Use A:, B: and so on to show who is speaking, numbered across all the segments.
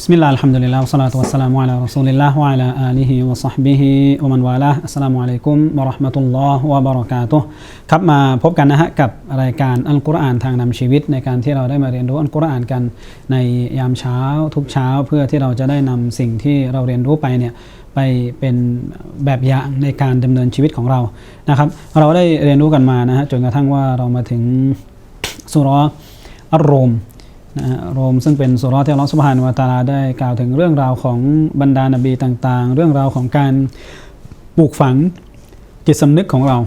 A: บิสมิลลาห์อัลฮัมดุลิลลาฮ์วะศอลาตุวัสสลามุอะลารอซูลิลลาฮ์วะอะลาอาลิฮิวะศอฮบิฮิวะมันวาลาฮ์อัสสลามุอะลัยกุมวะเราะห์มะตุลลอฮ์วะบะเราะกาตุฮ์ครับมาพบกันนะฮะกับรายการอัลกุรอานทางนำชีวิต ในการที่เราได้มาเรียนรู้อัลกุรอานกันในยามเช้าทุกเช้า เพื่อที่เราจะได้นำสิ่งที่เราเรียนรู้ไปเนี่ยไปเป็นแบบอย่างในการดำเนินชีวิตของเรานะครับ เราได้เรียนรู้กันมานะฮะจนกระทั่งว่าเรามาถึงสุรอัลโรม นะฮะโรมซึ่งเป็นสุรที่อัลลอฮฺสุบฮานวะตาลาได้กล่าวถึงเรื่องราวของบรรดานบีต่างๆ เรื่องราวของการปลูกฝังจิตสำนึกของเรา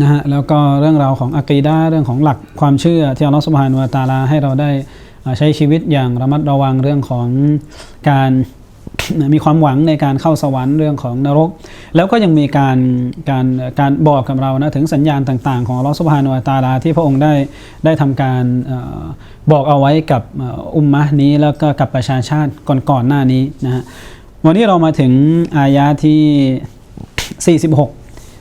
A: นะฮะแล้วก็เรื่องราวของอะกีดาเรื่องของหลักความเชื่อที่อัลลอฮฺสุบฮานวะตาลาให้เราได้ใช้ชีวิตอย่างระมัดระวังเรื่องของการ มีความหวังในการเข้าสวรรค์เรื่องของนรก แล้วก็ยังมีการการการบอกกับเรานะถึงสัญญาณต่างๆ ของอัลอสุภานุวตาลาที่พระองค์ได้ได้ทำการบอกเอาไว้กับอุมมะนี้แล้วก็กับประชาชาติก่อนๆหน้านี้นะฮะวันนี้เรามาถึงอายะที่ 46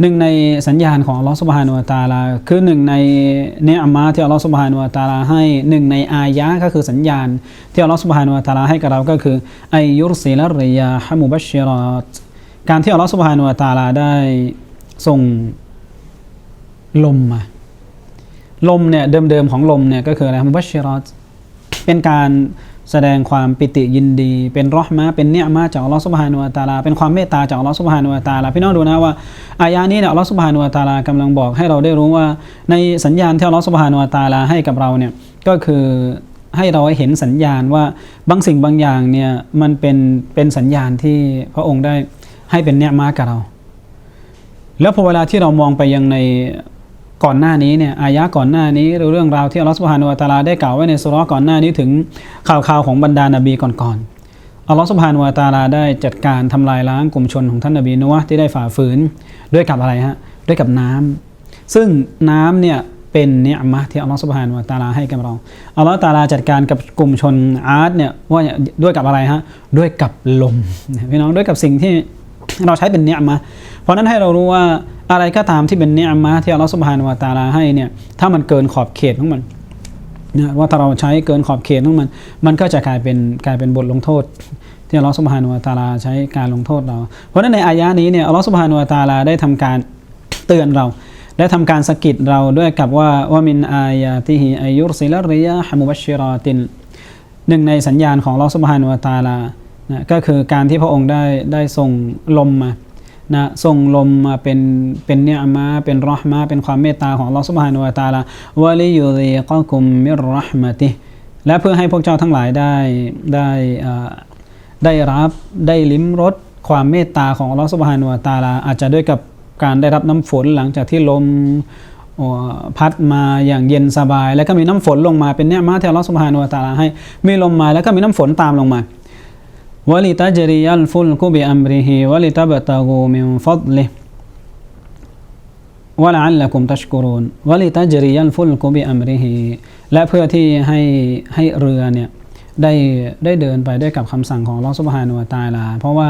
A: หนึ่งในสัญญาณของอัลลอฮฺสุบฮานุวะตาลาคือหนึ่งในเนือัมมาที่อัลลอฮฺสุบฮานุวะตาลาให้หนึ่งในอายะก็คือสัญญาณ ที่อัลลอฮฺสุบฮานุวะตาลาให้กับเราก็คืออายุรซิลริยาฮะมุบัชชิรอตการที่อัลลอฮฺสุบฮานุวะตาลาได้ส่งลมมาลมเนี่ยเดิมๆของลมเนี่ยก็คืออะไรมุบัชชิรอตเป็นการ แสดงความปิติยินดี เป็นรอห์มะเป็นเนียมาจากอัลลอฮฺสุบฮานุวะตาลา เป็นความเมตตาจากอัลลอฮฺสุบฮานุวะตาลา พี่น้องดูนะว่าอายานี้เนี่ยอัลลอฮฺสุบฮานุวะตาลากำลังบอกให้เราได้รู้ว่า ในสัญญาณที่อัลลอฮฺสุบฮานุวะตาลาให้กับเราเนี่ยก็คือให้เราเห็นสัญญาณว่าบางสิ่งบางอย่างเนี่ยมันเป็นเป็นสัญญาณที่พระองค์ได้ให้เป็นเนียมากับเรา แล้วพอเวลาที่เรามองไปยังใน ก่อนหน้านี้เนี่ยอายะก่อนหน้านี้หรือเรื่องราวที่อัลลอฮฺสุบฮานุวะตาลาได้กล่าวไว้ในสุรก่อนหน้านี้ถึงข่าวข่าวของบรรดานบีก่อนๆอัลลอฮฺสุบฮานุวะตาลาได้จัดการทำลายล้างกลุ่มชนของท่านนบีนัวะที่ได้ฝ่าฝืนด้วยกับอะไรฮะด้วยกับน้ำซึ่งน้ำเนี่ยเป็นเนียมะที่อัลลอฮฺสุบฮานุวะตาลาให้กับเราอัลลอฮฺตาลาจัดการกับกลุ่มชนอาร์ตเนี่ยว่าด้วยกับอะไรฮะด้วยกับลมพี่น้องด้วยกับสิ่งที่เราใช้เป็นเนียมะ ราะนั้นให้เรารู้ว่าอะไรก็ตามที่เป็นเนียมะห์ที่อัลลอฮฺสุบฮานุวะตาลาให้เนี่ยถ้ามันเกินขอบเขตของมันนะว่าถ้าเราใช้เกินขอบเขตของมัน มันก็จะกลายเป็นกลายเป็นบทลงโทษ ที่อัลลอฮฺสุบฮานุวะตาลาใช้การลงโทษเรา เพราะนั้นในอายะนี้เนี่ยอัลลอฮฺสุบฮานุวะตาลาได้ทำการเตือนเราได้ทำการสะกิดเราด้วยกับว่าว่ามินอายาติฮิอายุรซิลริยาฮมุบัชชิรอตินหนึ่งในสัญญาณของอัลอสุบฮานุวตาลานะก็คือการที่พระองค์ได้ได้ส่งลมมา นะส่งลมมาเป็นเป็นเนียมาเป็นรหมาเป็นความเมตตาของอัลลอฮฺสุบฮานุวะตาลาวะลิยุซีกะกุมมิรราะห์มติและเพื่อให้พวกเจ้าทั้งหลายได้ได้ได้รับได้ลิ้มรสความเมตตาของอัลลอฮฺสุบฮานุวะตาลาอาจจะด้วยกับการได้รับน้ำฝนหลังจากที่ลมพัดมาอย่างเย็นสบาย แล้วก็มีน้ำฝนลงมาเป็นเนี่ยมาที่อัลลอฮฺสุบฮานุวะตาลาให้มีลมมาแล้วก็มีน้ำฝนตามลงมา วะลิตัจริยัลฟุลกุบิอัมริฮิวะลิตับตะกูมินฟัดลิฮวะละอัลละกุมตัชกุรุนวลิตัจริยัลฟุลกุบิอัมริฮิและเพื่อที่ให้ให้เรือเนี่ยได้ได้เดินไปได้กับคำสั่งของลอสุบฮานุวตาลา เพราะว่า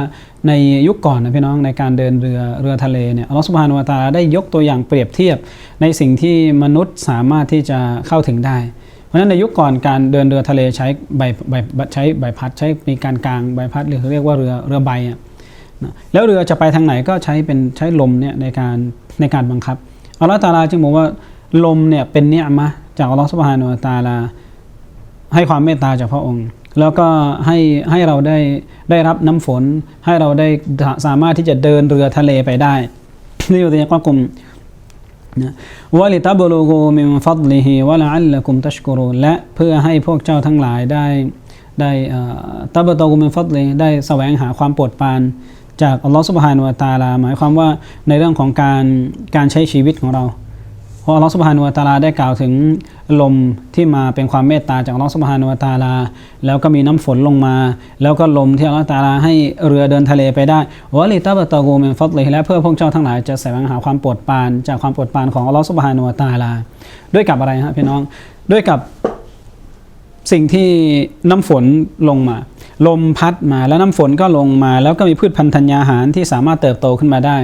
A: ในยุคก่อนนะพี่น้องในการเดินเรือเรือทะเลเนี่ยลอสุบฮานุวตาลาได้ยกตัวอย่างเปรียบเทียบในสิ่งที่มนุษย์สามารถที่จะเข้าถึงได้ เพราะฉะนั้นในยุคก่อนการเดินเรือทะเลใช้ใบใบใช้ใบพัดใช้มีการกางใบพัดหรือเรียกว่าเรือเรือใบอะนะแล้วเรือจะไปทางไหนก็ใช้เป็นใช้ลมเนี่ยในการในการบังคับอัลลอฮฺตาลาจึงบอกว่าลมเนี่ยเป็นเนี่ยมะจากอัลลอฮฺสุบฮานุตาลา ให้ความเมตตาจากพระองค์ แล้วก็ให้ให้เราได้ได้รับน้ำฝน ให้เราได้สามารถที่จะเดินเรือทะเลไปได้นี่อยู่ในความกลุ่ม นะวะลิตับลูกูมินฟัดลิฮิวะละอัลกุมตัชกุรูนและเพื่อให้พวกเจ้าทั้งหลายได้ได้ตับตะกุมินฟัดเลยได้แสวงหาความโปรดปรานจากอัลลอฮฺสุบฮานุวะตาลาหมายความว่าในเรื่องของการการใช้ชีวิตของเรา เพราะอัลลอฮฺสุบฮานุวะตาลาได้กล่าวถึงลมที่มาเป็นความเมตตาจากอัลลอฮฺสุบฮานุวะตาลา แล้วก็มีน้ำฝนลงมา แล้วก็ลมที่อัลลอฮฺตาลาให้เรือเดินทะเลไปได้วะลิตาบตะกูมินฟัดเลยและเพื่อพวกเจ้าทั้งหลายจะแสวงหาความโปรดปรานจากความโปรดปรานของอัลลอฮฺสุบฮานุวะตาลา ด้วยกับอะไรฮะพี่น้องด้วยกับ สิ่งที่น้ำฝนลงมา ลมพัดมาแล้วน้ำฝนก็ลงมา แล้วก็มีพืชพันธัญญาหารที่สามารถเติบโตขึ้นมาได้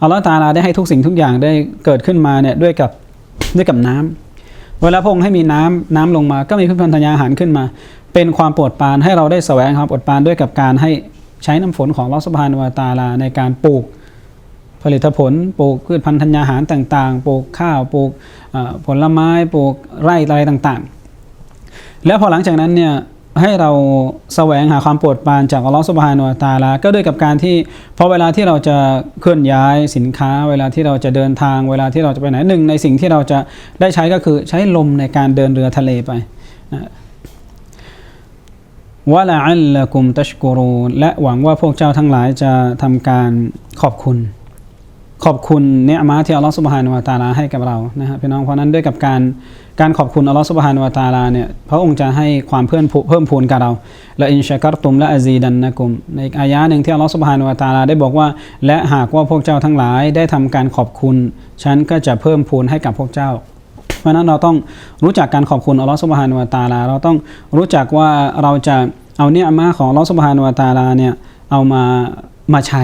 A: อัลลอฮฺตาลาได้ให้ทุกสิ่งทุกอย่างได้เกิดขึ้นมาเนี่ยด้วยกับด้วยกับน้ำเวลาพงให้มีน้ำน้ำลงมา ก็มีพืชพันธัญญาหารขึ้นมา เป็นความโปรดปรานให้เราได้แสวงความโปรดปรานด้วยกับการให้ใช้น้ำฝนของอัลลอฮฺสุบฮานวตาลาในการปลูกผลิตผลปลูกพืชพันธัญญาหารต่าง ๆ ปลูกข้าวปลูกผลไม้ปลูกไร่อะไรต่างๆ แล้วพอหลังจากนั้นเนี่ยให้เราแสวงหาความโปรดปรานจากอัลลอฮฺสุบฮานุวตะอาลาก็ด้วยกับการที่พอเวลาที่เราจะเคลื่อนย้ายสินค้า เวลาที่เราจะเดินทาง เวลาที่เราจะไปไหนหนึ่งในสิ่งที่เราจะได้ใช้ก็คือใช้ลมในการเดินเรือทะเลไปนะวะละอัลละกุมตัชกุรูและหวังว่าพวกเจ้าทั้งหลายจะทำการขอบคุณ ขอบคุณเนื้อมาที่อัลลอฮฺสุบฮานุวะตาลาให้กับเรานะครับพี่น้องเพราะนั้นด้วยกับการการขอบคุณอัลลอฮฺสุบฮานุวะตาลาเนี่ยพระองค์จะให้ความเพิ่มพูเพิ่มพูนกับเราและอินชากรตุมและอาซีดันนะกุมในอายะหนึ่งที่อัลลอฮฺสุบฮานุวะตาลาได้บอกว่า และหากว่าพวกเจ้าทั้งหลายได้ทำการขอบคุณ ฉันก็จะเพิ่มพูนให้กับพวกเจ้าเพราะนั้นเราต้องรู้จักการขอบคุณอัลลอฮฺสุบฮานุวะตาลาเราต้องรู้จักว่าเราจะเอาเนี่ยมาของอัลลอฮฺสุบฮานุวะตาลาเนี่ยเอามา มาใช้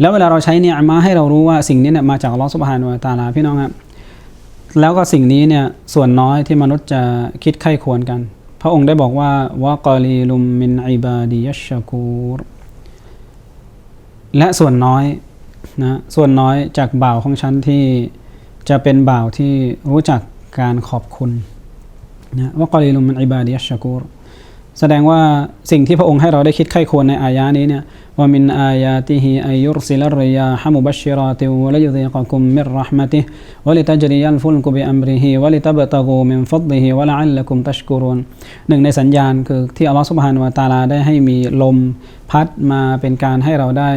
A: แล้วเวลาเราใช้เนี่ยมาให้เรารู้ว่าสิ่งนี้เนี่ยมาจากอัลลอฮฺสุบฮานุวตาลาพี่น้องครับแล้วก็สิ่งนี้เนี่ยส่วนน้อยที่มนุษย์จะคิดไข้ควรกัน พระองค์ได้บอกว่าวะกอลีลุมมินอิบาดียัชกูรและส่วนน้อยนะส่วนน้อยจากบ่าวของฉันที่จะเป็นบ่าวที่รู้จักการขอบคุณนะวะกอลีลุมมินอิบาดียัชกูร แสดงว่าสิ่งที่พระองค์ให้เราได้คิดไข้ควรในอายะนี้เนี่ยว่ามินอายาติฮิอายุรซิลริยาฮมุบัชชิราติวะลยุซิกกุมมิรราะห์มะติวะลิตัจริยัลฟุลกุบิอัมริฮิวะลิตับตะกูมินฟัดลิฮิวะละอัลละกุมตัชกุรุนหนึ่งในสัญญาณคือที่อัลลอฮฺซุบฮานวะตาลาได้ให้มีลมพัดมาเป็นการให้เราได้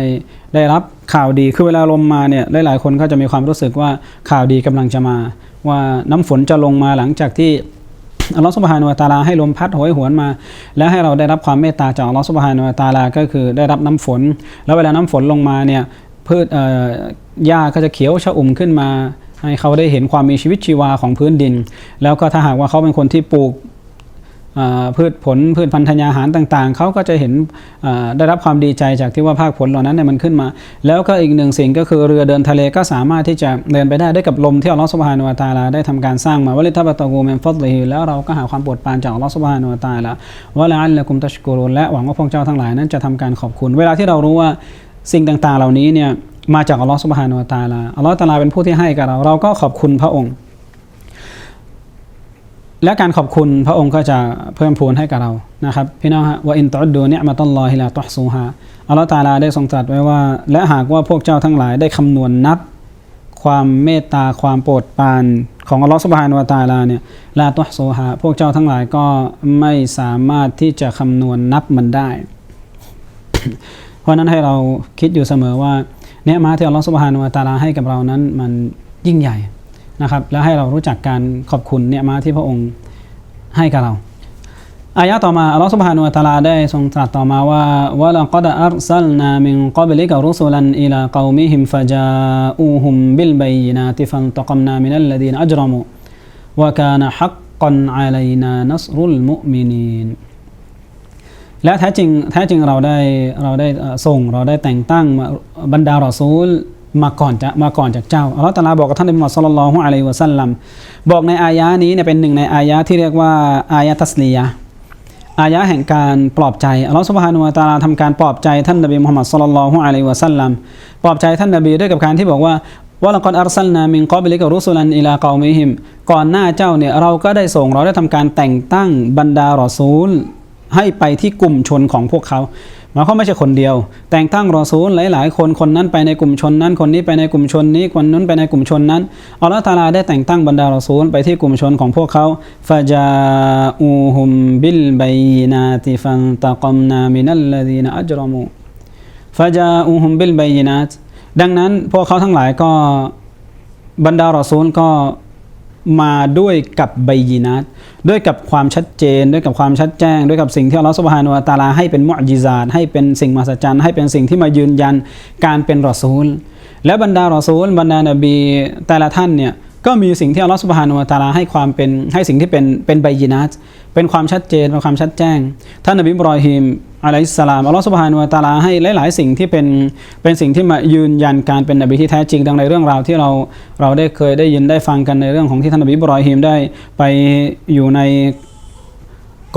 A: ได้รับข่าวดีคือเวลาลมมาเนี่ยหลายๆคนก็จะมีความรู้สึกว่าข่าวดีกำลังจะมา ว่าน้ำฝนจะลงมาหลังจากที่ อัลลอฮฺสุบฮานุวะตาลาให้ลมพัดโหยหวนมา แล้วให้เราได้รับความเมตตาจากอัลลอฮฺสุบฮานุวะตาลาก็คือได้รับน้ำฝน แล้วเวลาน้ำฝนลงมาเนี่ยพืชเอ่อหญ้าก็จะเขียวชะอุ่มขึ้นมา ให้เขาได้เห็นความมีชีวิตชีวาของพื้นดิน แล้วก็ถ้าหากว่าเขาเป็นคนที่ปลูก พืชผลพืชพันธุ์ธัญญาหารต่างๆ เขาก็จะเห็นได้รับความดีใจจากที่ว่าภาคผลเหล่านั้นเนี่ยมันขึ้นมา แล้วก็อีกหนึ่งสิ่งก็คือเรือเดินทะเลก็สามารถที่จะเดินไปได้ด้วยกับลมที่อัลลอฮฺสุบฮานุวะตาลาได้ทำการสร้างมาวะลิทับตะกูเมนฟัดลิฮิแล้วเราก็หาความปรดปานจากอัลลอฮฺสุบฮานุวะตาลาวะละอัลละกุมตัชกุรุนและหวังว่าพวกเจ้าทั้งหลายนั้นจะทำการขอบคุณ เวลาที่เรารู้ว่าสิ่งต่างๆ เหล่านี้เนี่ยมาจากอัลลอฮฺสุบฮานุวะตาลาอัลลอฮฺตาลาเป็นผู้ที่ให้กับเราเราก็ขอบคุณพระองค์ และการขอบคุณพระองค์ก็จะเพิ่มพูนให้กับเรานะครับ พี่น้องฮะว่าอินตุดดูเนี่ยมาตลลอฮิลาตุฮซูฮาอัลลอฮฺตาลาได้ทรงตรัสไว้ว่า และหากว่าพวกเจ้าทั้งหลายได้คำนวณนับ ความเมตตาความโปรดปรานของอัลลอฮฺสุบฮานุวะตาลาเนี่ยลาตุฮซูฮาพวกเจ้าทั้งหลายก็ไม่สามารถที่จะคำนวณนับมันได้ เพราะนั้นให้เราคิดอยู่เสมอว่าเนี่ยมาที่อัลลอฮฺสุบฮานุวะตาลาให้กับเรานั้นมันยิ่งใหญ่ นะครับแล้วให้เรารู้จักการขอบคุณเนี่ยมาที่พระองค์ให้กับเราอายะต่อมาอัลลอฮ์สุบฮานุอัตลาได้ทรงตรัสต่อมาว่าวะลักดอัรซัลนามินกอบลิกรุสุลันอิลากาวมิฮิมฟะจาอูฮุมบิลบายนาติฟันตกมนามินัลลดีนอัจรมุวะกานะฮักกันอาลัยนานัสรุลมุมินีนและแท้จริงแท้จริงเราได้เราได้ส่งเราได้แต่งตั้งบรรดารอซูล มาก่อนจะมาก่อนจากเจ้าอัลลอฮฺตะอาลาบอกกับท่านนบีมุฮัมมัดศ็อลลัลลอฮุอะลัยฮิวะซัลลัมบอกในอายะนี้เนี่ยเป็นหนึ่งในอายะที่เรียกว่าอายะตัสลียะอายะแห่งการปลอบใจอัลลอฮฺซุบฮานุวะตะอาลาทำการปลอบใจท่านนบีมุฮัมมัดศ็อลลัลลอฮุอะลัยฮิวะซัลลัมปลอบใจท่านนบีด้วยกับการที่บอกว่าว่าละกอนอัรซัลนามินกอบิลิกรุสุลันอิลากอมิฮิมก่อนหน้าเจ้าเนี่ยเราก็ได้ส่งเราได้ทำการแต่งตั้งบรรดารอซูล ให้ไปที่กลุ่มชนของพวกเขา มายควาไม่ใช่คนเดียว แต่งตั้งรอซูลหลาย ๆ คนคนนั้นไปในกลุ่มชนนั้น คนนี้ไปในกลุ่มชนนี้คนนั้นไปในกลุ่มชนนั้นอัลลอฮฺตาลาได้แต่งตั้งบรรดารอซูลไปที่กลุ่มชนของพวกเขาฟาจาอูฮุมบิลบัยนาติฟันตะกอมนามินัลลดีนอัจรมูฟาจาอูฮุมบิลบัยนาตดังนั้นพวกเขาทั้งหลายก็บรรดารอซูลก็ มาด้วยกับใบยีนัตด้วยกับความชัดเจน ด้วยกับความชัดแจ้ง ด้วยกับสิ่งที่อัลลอฮฺสุบฮานุอัตาลาให้เป็นมุอจิซาตให้เป็นสิ่งมหัศจรรย์ให้เป็นสิ่งที่มายืนยันการเป็นรอซูล และบรรดารอซูล บรรดานบีแต่ละท่านเนี่ย ก็มีสิ่งที่อัลลอฮฺสุบฮานุวะตาลาให้ความเป็นให้สิ่งที่เป็นเป็นใบยีนัตเป็นความชัดเจนเป็นความชัดแจ้ง ท่านนบีอิบรอฮิมอะลัยสลามอัลลอฮฺสุบฮานุวะตาลาให้หลาย ๆ สิ่งที่เป็นเป็นสิ่งที่มายืนยันการเป็นนบีที่แท้จริงดังในเรื่องราวที่เราเราได้เคยได้ยินได้ฟังกันในเรื่องของที่ท่านนบีอิบรอฮิมได้ไปอยู่ใน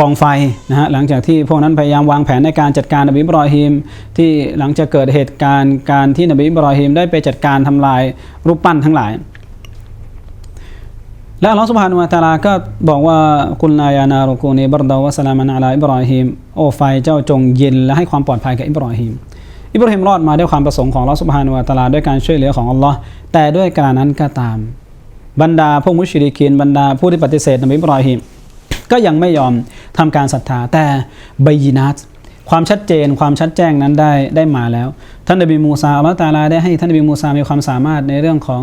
A: กองไฟนะฮะหลังจากที่พวกนั้นพยายามวางแผนในการจัดการนบีบรอฮิมที่หลังจากเกิดเหตุการณ์การที่นบีบรอฮิมได้ไปจัดการทำลายรูปปั้นทั้งหลาย และอัลลอฮฺสุบฮานุวะตะอาลาก็บอกว่ากุลนายานารุกูนีบรดาวะสลามันอะลาอิบรอฮิมโอไฟเจ้าจงเย็นและให้ความปลอดภัยแก่อิบรอฮิมอิบรอฮิมรอดมาด้วยความประสงค์ของอัลลอฮฺสุบฮานุวะตะอาลาด้วยการช่วยเหลือของอัลลอฮ์แต่ด้วยการนั้นก็ตาม บรรดาพวกมุชริกีนบรรดาผู้ที่ปฏิเสธนบีอิบรอฮิมก็ยังไม่ยอมทำการศรัทธาแต่ใบยีนัตความชัดเจนความชัดแจ้งนั้นได้ได้มาแล้ว ท่านนบีมูซาอัลลอฮฺตาลาได้ให้ท่านนบีมูซามีความสามารถในเรื่องของ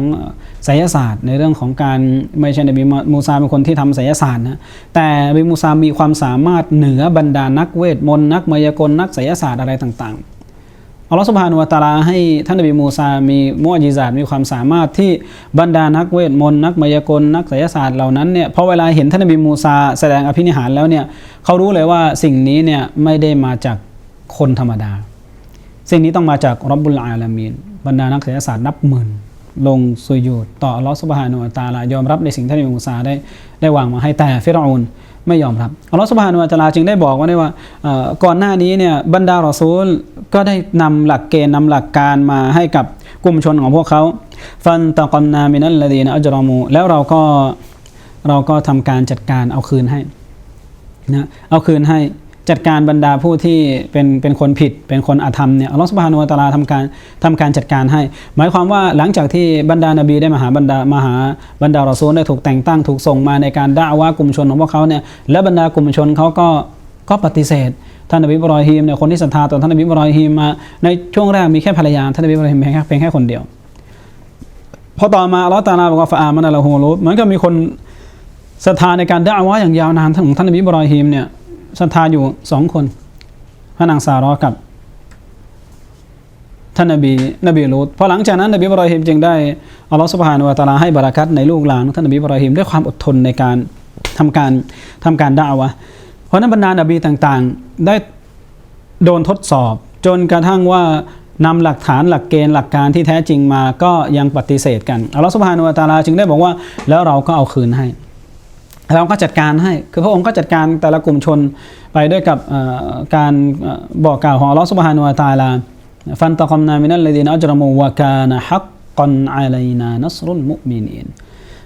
A: ไสยศาสตร์ ในเรื่องของการไม่ใช่นบีมูซาเป็นคนที่ทำไสยศาสตร์นะแต่นบีมูซามีความสามารถเหนือบรรดานักเวทมนต์นักมายากลนักไสยศาสตร์อะไรต่างๆอัลลอฮฺสุบฮานุวะตาลาให้ท่านนบีมูซามีมุอญิซาตมีความสามารถที่บรรดานักเวทมนต์นักมายากลนักไสยศาสตร์เหล่านั้นเนี่ยพอเวลาเห็นท่านนบีมูซาแสดงอภินิหารแล้วเนี่ยเขารู้เลยว่าสิ่งนี้เนี่ยไม่ได้มาจากคนธรรมดา สิ่งนี้ต้องมาจากรับบุลอาลามีนบรรดานักเศรษฐศาสตร์นับหมื่น ลงสุญูดต่ออัลลอฮฺสุบฮานุวะตาลายอมรับในสิ่งที่นบีมูซาได้ได้วางมาให้แต่ฟิรอานไม่ยอมรับอัลลอฮฺสุบฮานุวะตาลาจึงได้บอกว่าได้ว่าก่อนหน้านี้เนี่ยบรรดารอซูลก็ได้นำหลักเกณฑ์นำหลักการมาให้กับกลุ่มชนของพวกเขาฟันตะกอมนามินัลลดีนอัจรอมูแล้วเราก็เราก็ทำการจัดการเอาคืนให้นะเอาคืนให้ จัดการบรรดาผู้ที่เป็นเป็นคนผิด เป็นคนอาธรรมเนี่ยอัลลอฮฺสุบฮานุวะตาลาทำการทำการจัดการให้ หมายความว่าหลังจากที่บรรดานบีได้มาหาบรรดามาหาบรรดารอซูลได้ถูกแต่งตั้งถูกส่งมาในการด่าว่ากลุ่มชนของพวกเขาเนี่ยและบรรดากลุ่มชนเขาก็ก็ปฏิเสธท่านนบีบรอฮีมเนี่ยคนที่ศรัทธาต่อท่านนบีบรอฮีมมาในช่วงแรกมีแค่ภรรยาท่านนบีบรอฮีมเพียงแค่เพียงแค่คนเดียวพอต่อมาอัลลอฮฺตาลาบอกว่าฟาอามันอะละฮูรูเหมือนกับมีคนศรัทธาในการด่าว่าอย่างยาวนานของท่านนบีบรอฮีมเนี่ย ศรัทธาอยู่สองคนพระนางซารอกับท่านนบีนบีลูตพอหลังจากนั้นนบีบรอฮิมจึงได้อัลลอฮฺสุบฮานุวะตาลาให้บารักัตในลูกหลานของท่านนบีบรอฮิมด้วยความอดทนในการทำการทำการด่าวะเพราะนั้นบรรดานบีต่างๆได้โดนทดสอบ จนกระทั่งว่านำหลักฐานหลักเกณฑ์หลักการที่แท้จริงมาก็ยังปฏิเสธกันอัลลอฮฺสุบฮานุวะตาลาจึงได้บอกว่าแล้วเราก็เอาคืนให้ เราก็จัดการให้ คือพระองค์ก็จัดการแต่ละกลุ่มชนไปด้วยกับการบอกกล่าวของอัลลอฮฺสุบฮานุวะตาลา ฟันตะกอมนามินัลลดีนอัจรมูวะกานะฮักกอนอะลัยนานัสรุลมุมินีน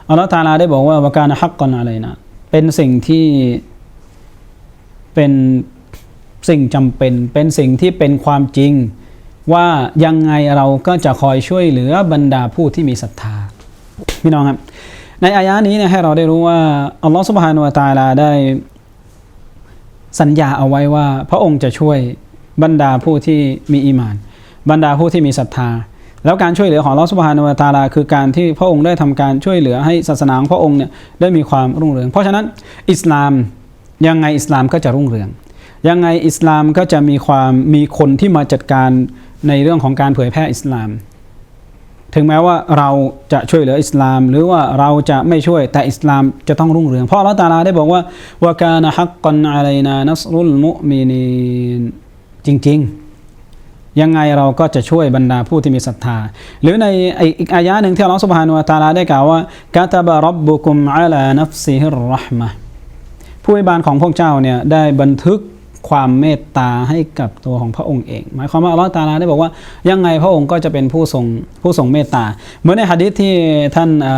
A: อัลลอฮฺตะอาลาได้บอกว่าวะกานะฮักกอนอะลัยนา เป็นสิ่งที่เป็นสิ่งจำเป็น เป็นสิ่งที่เป็นความจริง ว่ายังไงเราก็จะคอยช่วยเหลือบรรดาผู้ที่มีศรัทธา พี่น้องครับ ในอายะนี้เนี่ยให้เราได้รู้ว่าอัลลอฮฺสุบฮานุวตาลาได้สัญญาเอาไว้ว่า พระองค์จะช่วยบรรดาผู้ที่มีอีมาน บรรดาผู้ที่มีศรัทธา แล้วการช่วยเหลือของอัลลอฮฺสุบฮานุวตาลา คือการที่พระองค์ได้ทำการช่วยเหลือให้ศาสนาของพระองค์เนี่ยได้มีความรุ่งเรือง เพราะฉะนั้นอิสลามยังไงอิสลามก็จะรุ่งเรือง ยังไงอิสลามก็จะมีความมีคนที่มาจัดการในเรื่องของการเผยแพร่อิสลาม ถึงแม้ว่าเราจะช่วยเหลืออิสลาม หรือว่าเราจะไม่ช่วยแต่อิสลามจะต้องรุ่งเรือง เพราะอัลลอฮฺตาลาได้บอกว่าวะกานะฮักกันอะลัยนานัสรุลมุมินีนจริง ๆ ยังไงเราก็จะช่วยบรรดาผู้ที่มีศรัทธา หรือในอีกอายะหนึ่งที่อัลลอฮฺสุบฮานุวะตาลาได้กล่าวว่ากาตาบะรับบุกุมอะลานัฟซิฮิรรห์มะผู้อิบานของพวกเจ้าเนี่ยได้บันทึก ความเมตตาให้กับตัวของพระองค์เอง หมายความว่าอัลลอฮฺตาลาได้บอกว่ายังไงพระองค์ก็จะเป็นผู้ทรงผู้ทรงเมตตา เหมือนในหะดีษที่ท่านอ่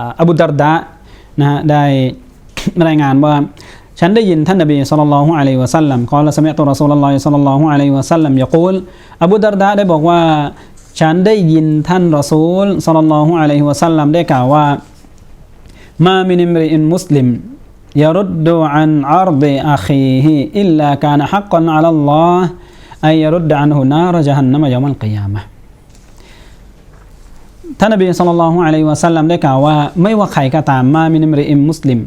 A: าอบูดารดะนะฮะได้รายงานว่าฉันได้ยินท่านนบีสุลต่านละฮ์อะลัยวะสัลลัมกล่าวสมัยตุรสูลุลลอฮิสัลลัลลอฮุอะลัยวะสัลลัมยะกูลอบูดารดาได้บอกว่า ฉันได้ยินท่านรอซูลสัลลัลลอฮุอะลัยฮิวะสัลลัมได้กล่าวว่ามามินิมริอินมุสลิม ยรุดดูอันอาร์ดีอาคีฮิอิลลาการฮักกันอัลลอฮ์อัยรุดอันฮุนารจันนมยามัลกิยามะท่านนบีสุลต่านละฮ์อะลัยวะสัลลัมได้กล่าวว่าไม่ว่าใครก็ตามมามินมริอินมุสลิม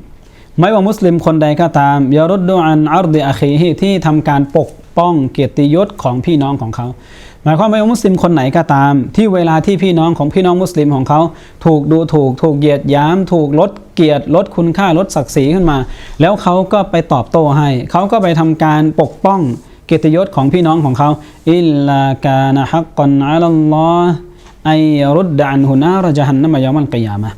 A: ไม่ว่ามุสลิมคนใดก็ตามยารุดดูอันอาร์ดีอาคีฮิที่ทำการปกป้องเกียรติยศของพี่น้องของเขา มายความว่ามุสลิมคนไหนก็ตาม ที่เวลาที่พี่น้องของพี่น้องมุสลิมของเขาถูกดูถูก ถูกเหยียดหยามถูกลดเกียรติลดคุณค่าลดศักดิ์ศรีขึ้นมา แล้วเขาก็ไปตอบโต้ให้เขาก็ไปทำการปกป้องเกียรติยศของพี่น้องของเขาอิลลากานะฮักกอนอัลลอฮ์ไอรุดดันฮุนารจหันนัมยามันกิยามะ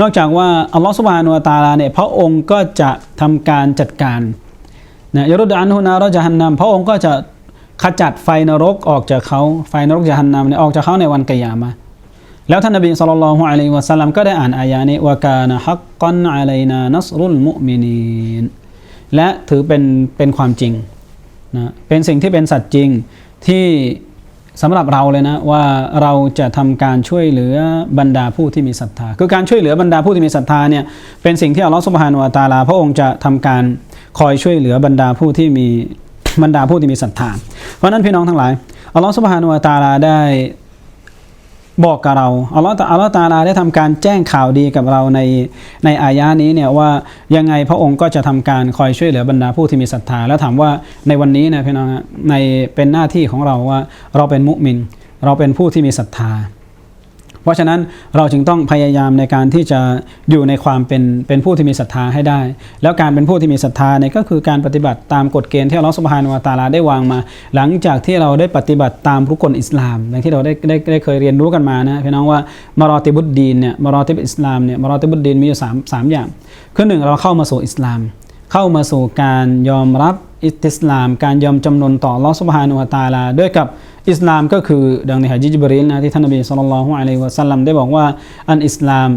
A: นอกจากว่าอัลลอฮฺสุบฮานุตาลาเนี่ยพระองค์ก็จะทำการจัดการนะยรุดอันฮุนารจหันนัมพระองค์ก็จะ ขจัดไฟนรกออกจากเขาไฟนรกจะหันนำเนี่ยออกจากเขาในวันกิยามะแล้วท่านนบีสุลต่านละฮ์อะลัยฮิวะสัลลัมก็ได้อ่านอายานี้ว่ากานะฮักกันอะลัยนานัสรุลมุมินีนและถือเป็นเป็นความจริงนะเป็นสิ่งที่เป็นสัตว์จริงที่สำหรับเราเลยนะว่าเราจะทำการช่วยเหลือบรรดาผู้ที่มีศรัทธา คือการช่วยเหลือบรรดาผู้ที่มีศรัทธาเนี่ยเป็นสิ่งที่อัลลอฮฺสุบฮานุวะตาลาพระองค์จะทำการคอยช่วยเหลือบรรดาผู้ที่มี บรรดาผู้ที่มีศรัทธาเพราะนั้นพี่น้องทั้งหลายอัลลอฮฺสุบฮานุวะตาลาได้บอกกับเราอัลลอฮฺอัลลอฮฺตาลาได้ทำการแจ้งข่าวดีกับเราในในอายะนี้เนี่ยว่ายังไงพระองค์ก็จะทำการคอยช่วยเหลือบรรดาผู้ที่มีศรัทธา แล้วถามว่าในวันนี้นะพี่น้องในเป็นหน้าที่ของเราว่าเราเป็นมุมิน เราเป็นผู้ที่มีศรัทธา เพราะฉะนั้นเราจึงต้องพยายามในการที่จะอยู่ในความเป็นเป็นผู้ที่มีศรัทธาให้ได้ แล้วการเป็นผู้ที่มีศรัทธาเนี่ยก็คือการปฏิบัติตามกฎเกณฑ์ที่อัลลอฮฺสุบฮานุวะตาลาได้วางมา หลังจากที่เราได้ปฏิบัติตามรุกลอิสลามอย่างที่เราได้ได้ได้เคยเรียนรู้กันมานะพี่น้องว่ามารอติบุตดีนเนี่ยมารอติบอิสลามเนี่ยมารอติบุตดีนมีอยู่สามสามอย่างคือหนึ่งเราเข้ามาสู่อิสลาม เข้ามาสู่การยอมรับอิสลาม การยอมจำนนต่อลอสุบฮานุวะตาลาด้วยกับ อิสลามก็คือดังในฮะจิจบริลนะที่ท่านนบีสุลต่านละฮ์อะลัยวะสัลลัมได้บอกว่าอันอิสลาม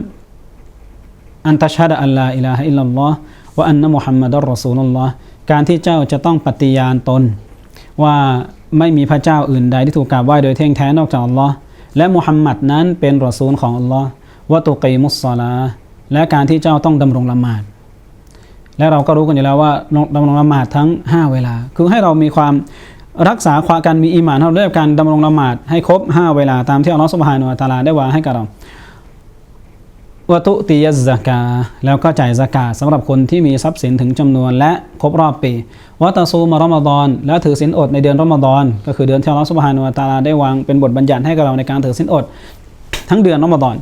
A: อันตัชฮะดะอัลลาอิลาฮะอิลลัลลอฮ์วะอันนะมุฮัมมัดอัลรอซูลุลลอฮ์การที่เจ้าจะต้องปฏิญาณตน ว่าไม่มีพระเจ้าอื่นใดที่ถูกกราบไหว้โดยเที่ยงแท้นอกจากอัลลอฮ์และมุฮัมมัดนั้นเป็นรอซูลของอัลลอฮ์วะตุกีมุสซาลาและการที่เจ้าต้องดำรงละหมาดและเราก็รู้กันอยู่แล้วว่าดำรงละหมาดทั้ง 5 เวลา คือให้เรามีความ รักษาความการมีอีหมานเราด้วยการดำรงละหมาดให้ครบ 5 เวลาตามที่อัลลอฮฺสุบฮานุวะตาลาได้วางให้กับเราวะตุติยซกาแล้วก็จ่ายสกาสำหรับคนที่มีทรัพย์สินถึงจำนวนและครบรอบปีวะตซูมารอมฎอนและถือศีลอดในเดือนรอมฎอนก็คือเดือนที่อัลลอฮฺสุบฮานุวะตาลาได้วางเป็นบทบัญญัติให้กับเราในการถือศีลอด ทั้งเดือนรอมฎอน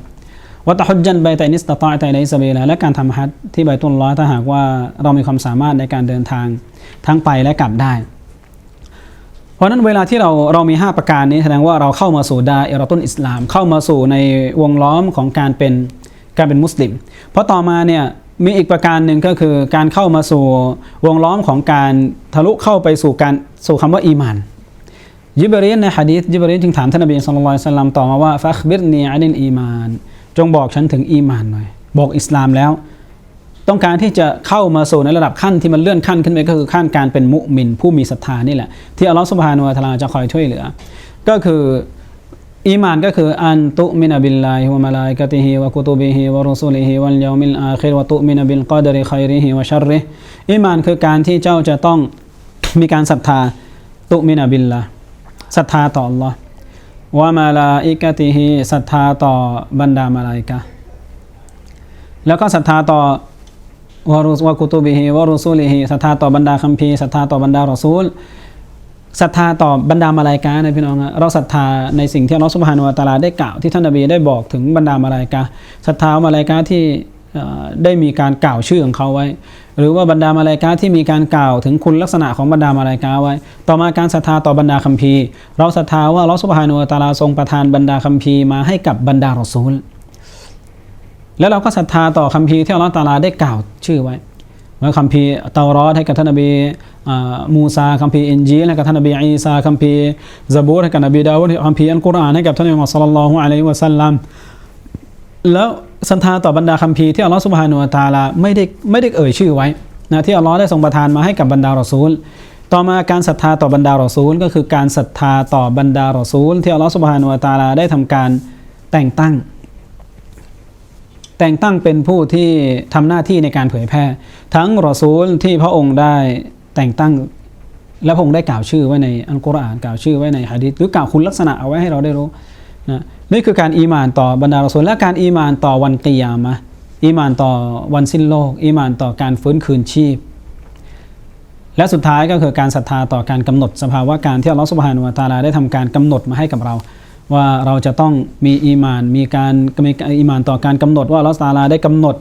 A: วัตฮุจันใบแต่นิสตตาแต่ในสเบลและการทำฮัจที่ใบตุลลอถ้าหากว่าเรามีความสามารถในการเดินทางทั้งไปและกลับได้ ราะนั้นเวลาที่เราเรามี 5 ประการนี้แสดงว่าเราเข้ามาสู่ดาอิรตุนอิสลาม เข้ามาสู่ในวงล้อมของการเป็นการเป็นมุสลิม เพราะต่อมาเนี่ยมีอีกประการหนึ่งก็คือการเข้ามาสู่วงล้อมของการทะลุเข้าไปสู่การสู่คำว่าอีมานยิบรีนในฮะดีษยิบรีนจึงถามท่านนบีสุลต่านสัลลัมต่อมาว่าฟักบิรนีอันินอีมาน จงบอกฉันถึงอีมานหน่อย บอกอิสลามแล้ว ต้องการที่จะเข้ามาสู่ในระดับขั้นที่มันเลื่อนขั้นขึ้นไปก็คือขั้นการเป็นมุมิน ผู้มีศรัทธานี่แหละ ที่อัลลอฮฺสุบฮานุวะตะอาลาจะคอยช่วยเหลือ ก็คืออีมานก็คืออันตุมินบิลลาฮิวะมะลาอิกะติฮิวะกุตุบิฮิวะรุสุลิฮิวัลยามิลอาคิรวะตุมินบิลกอดริคัยริฮิวะชัรริอีมานคือการที่เจ้าจะต้องมีการศรัทธาตุมินบิลลาศรัทธาต่อ Allah วะมาลาอิกะติฮิศรัทธาต่อบรรดามาลาอิกะแล้วก็ศรัทธาต่อ วะรุวะกุตุบิฮิวะรุซูลิฮิศรัทธาต่อบรรดาคัมภีร์ศรัทธาต่อบรรดารอซูลศรัทธาต่อบรรดามาลาอิกะห์นะพี่น้องเราศรัทธาในสิ่งที่อัลเลอฮฺซุบฮานุวะตาลาได้กล่าวที่ท่านนบีได้บอกถึงบรรดามาลาอิกะห์ศรัทธามาลาอิกะห์ที่ได้มีการกล่าวชื่อของเขาไว้ หรือว่าบรรดามาลาอิกะห์ที่มีการกล่าวถึงคุณลักษณะของบรรดามาลาอิกะห์ไว้ ต่อมาการศรัทธาต่อบรรดาคัมภีร์ เราศรัทธาว่าอัลเลอฮฺซุบฮานุวะตาลาทรงประทานบรรดาคัมภีร์มาให้กับบรรดารอซูล แล้วเราก็ศรัทธาต่อคัมภีร์ที่อัลลอฮฺตาลาได้กล่าวชื่อไว้เมื่อคัมภีร์เตารอดให้กับท่านนบีมูซาคัมภีร์อินจีให้กับท่านนบีอีซาคัมภีร์ซะบูรให้กับนบีดาวูดคัมภีร์อัลกุรอานให้กับท่านนบีมุฮัมมัดศ็อลลัลลอฮุอะลัยฮิวะซัลลัมแล้วศรัทธาต่อบรรดาคัมภีร์ที่อัลลอฮฺซุบฮานุวะตาลาไม่ได้ไม่ได้เอ่ยชื่อไว้นะที่อัลลอฮ์ได้ทรงประทานมาให้กับบรรดารอซูล ต่อมาการศรัทธาต่อบรรดารอซูล ก็คือการศรัทธาต่อบรรดารอซูล ที่อัลลอฮ์สุบฮานุตาลาได้ทำการแต่งตั้ง แต่งตั้งเป็นผู้ที่ทำหน้าที่ในการเผยแพร่ ทั้งรอซูลที่พระองค์ได้แต่งตั้งและพระองค์ได้กล่าวชื่อไว้ในอัลกุรอานกล่าวชื่อไว้ในฮะดีษหรือกล่าวคุณลักษณะเอาไว้ให้เราได้รู้นะนี่คือการอีมานต่อบรรดารอซูลและการอีมานต่อวันกิยามะอีมานต่อวันสิ้นโลก อีมานต่อการฟื้นคืนชีพ และสุดท้ายก็คือการศรัทธาต่อการกำหนดสภาวะการที่อัลลอฮฺสุบฮานุวะตาลาได้ทำการกำหนดมาให้กับเรา ว่าเราจะต้องมีอีมาน มีการมีอีมานต่อการกำหนดว่าอัลอฮฺตาลาได้กำหนด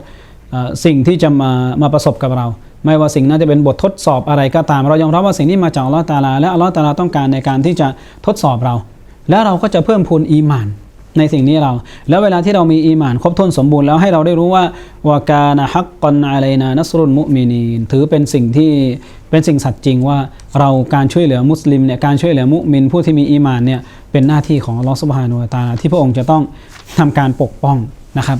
A: สิ่งที่จะมามาประสบกับเรา ไม่ว่าสิ่งนั้นจะเป็นบททดสอบอะไรก็ตาม เรายอมรับว่าสิ่งที่มาจากอัลลอฮฺตาลา และอัลลอฮฺตาลาต้องการในการที่จะทดสอบเรา และเราก็จะเพิ่มพูนอีมานในสิ่งนี้เรา แล้วเวลาที่เรามีอีหมานครบถ้วนสมบูรณ์แล้วให้เราได้รู้ว่าวากานะฮักกอนอะไลนานัสรุนมุมินีนถือเป็นสิ่งที่เป็นสิ่งสัตย์จริงว่าเราการช่วยเหลือมุสลิมเนี่ยการช่วยเหลือมุมินผู้ที่มีอีหมานเนี่ย เป็นหน้าที่ของอัลลอฮฺสุบฮานุตาที่พระองค์จะต้องทำการปกป้องนะครับ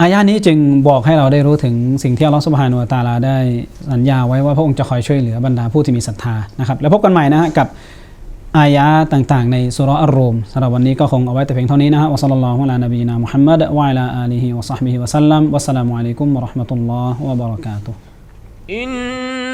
A: อายะนี้จึงบอกให้เราได้รู้ถึงสิ่งที่อัลลอฮฺสุบฮานุตาลาได้สัญญาไว้ว่าพระองค์จะคอยช่วยเหลือบรรดาผู้ที่มีศรัทธานะครับ แล้วพบกันใหม่นะฮะกับอายะต่างๆ ในสุราอัรรูมสำหรับวันนี้ก็คงเอาไว้แต่เพียงเท่านี้นะฮะวะซัลลัลลอฮุอะลานบีนามุฮัมมัดวะอะลาอาลีฮิวะซอฮบิฮิวะซัลลัมวัสสลามุอะลัยกุมวะเราะห์มะตุลลอฮ์วะบะเราะกาตุฮ์